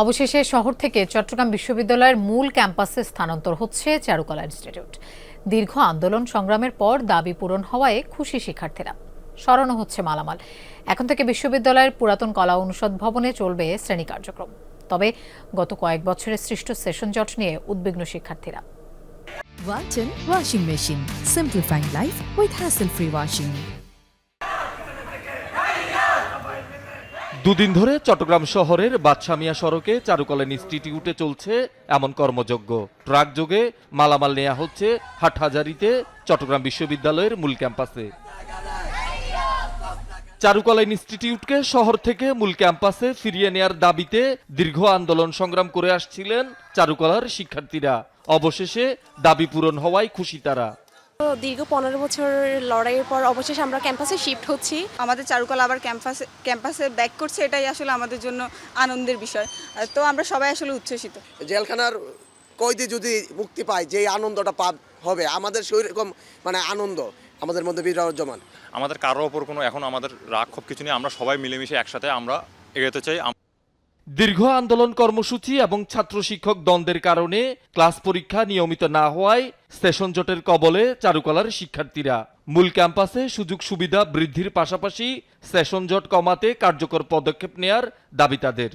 অবশেষে শহর থেকে চট্টগ্রাম বিশ্ববিদ্যালয়ের মূল ক্যাম্পাসে স্থানান্তর হচ্ছে চারুকলা ইনস্টিটিউট দীর্ঘ আন্দোলন সংগ্রামের পর দাবি পূরণ হওয়ায় খুশি শিক্ষার্থীরা সরানো হচ্ছে মালামাল এখন থেকে বিশ্ববিদ্যালয়ের পুরাতন কলা অনুষদ ভবনে চলবে শ্রেণি কার্যক্রম তবে গত কয়েক বছরের সৃষ্ট সেশন জট নিয়ে উদ্বিগ্ন শিক্ষার্থীরা Walton Washing Machine. Simplifying life with hassle-free washing. দুদিন ধরে চট্টগ্রাম শহরের বাদশামিয়া সড়কে চারুকলা ইনস্টিটিউটে চলছে এমন কর্মযজ্ঞ। ট্রাক যোগে মালামাল নেওয়া হচ্ছে হাটহাজারিতে চট্টগ্রাম বিশ্ববিদ্যালয়ের মূল ক্যাম্পাসে। চারুকলা ইনস্টিটিউটকে শহর থেকে মূল ক্যাম্পাসে ফিরিয়ে নেয়ার দাবিতে দীর্ঘ আন্দোলন সংগ্রাম করে আসছিলেন চারুকলার শিক্ষার্থীরা। অবশেষে দাবি পূরণ হওয়ায় খুশি তারা। দীর্ঘ পনেরো বছর লড়াইয়ের পর অবশেষে আমরা ক্যাম্পাসে শিফট হচ্ছি। আমাদের চারুকলা আবার ক্যাম্পাসে ক্যাম্পাসে ব্যাক করছে এটাই আসলে আমাদের জন্য আনন্দের বিষয়। তো আমরা সবাই আসলে উচ্ছ্বসিত। জেলখানার কয়েদি যদি মুক্তি পায় যে আনন্দটা পাব হবে। আমাদের সেই রকম মানে আনন্দ আমাদের মধ্যে বিরাজমান। আমাদের কারোর ওপর কোনো এখন আমাদের রাগ ক্ষোভ কিছু নেই আমরা সবাই মিলেমিশে একসাথে আমরা এগোতে চাই। দীর্ঘ আন্দোলন কর্মসূচি এবং ছাত্র শিক্ষক দ্বন্দ্বের কারণে ক্লাস পরীক্ষা নিয়মিত না হওয়ায় সেশন জটের কবলে চারুকলার শিক্ষার্থীরা। মূল ক্যাম্পাসে সুযোগ সুবিধা বৃদ্ধির পাশাপাশি সেশন জট কমাতে কার্যকর পদক্ষেপ নেয়ার দাবি তাদের।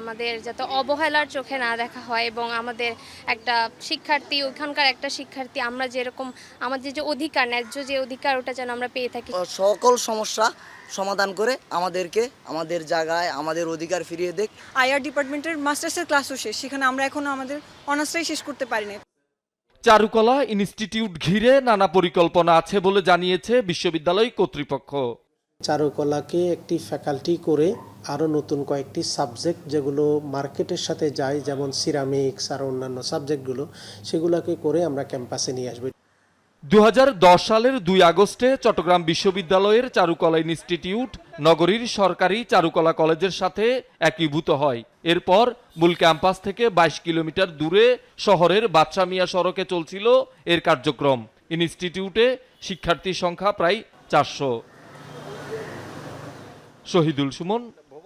আমাদের যাতে অবহেলার চোখে না দেখা হয় এবং আমাদের একটা শিক্ষার্থী ওখানকার একটা শিক্ষার্থী আমরা যেরকম আমাদের যে অধিকার ন্যায্য যে অধিকার ওটা যেন আমরা পেয়ে থাকি। সকল সমস্যা সমাধান করে আমাদেরকে আমাদের জায়গায় আমাদের অধিকার ফিরিয়ে দেখ। আইআর ডিপার্টমেন্টের মাস্টার্সের ক্লাসও শেষ সেখানে আমরা এখনও আমাদের অনার্সটাই শেষ করতে পারিনি। চারুকলা ইনস্টিটিউট ঘিরে নানা পরিকল্পনা আছে বলে জানিয়েছে বিশ্ববিদ্যালয় কর্তৃপক্ষ। চারুকলাকে একটি ফ্যাকাল্টি করে আরও নতুন কয়েকটি সাবজেক্ট যেগুলো মার্কেটের সাথে যায়, যেমন সিরামিক্স আর অন্যান্য সাবজেক্টগুলো সেগুলোকে করে আমরা ক্যাম্পাসে নিয়ে আসব। দু সালের দুই আগস্টে চট্টগ্রাম বিশ্ববিদ্যালয়ের চারুকলা ইনস্টিটিউট নগরীর সরকারি চারুকলা কলেজের সাথে একীভূত হয়। এরপর মূল ক্যাম্পাস থেকে ২২ কিলোমিটার দূরে শহরের বাদশামিয়া সড়কে চলছিল এর কার্যক্রম। ইনস্টিটিউটে শিক্ষার্থীর সংখ্যা প্রায় চারশো। শহীদুল সুমন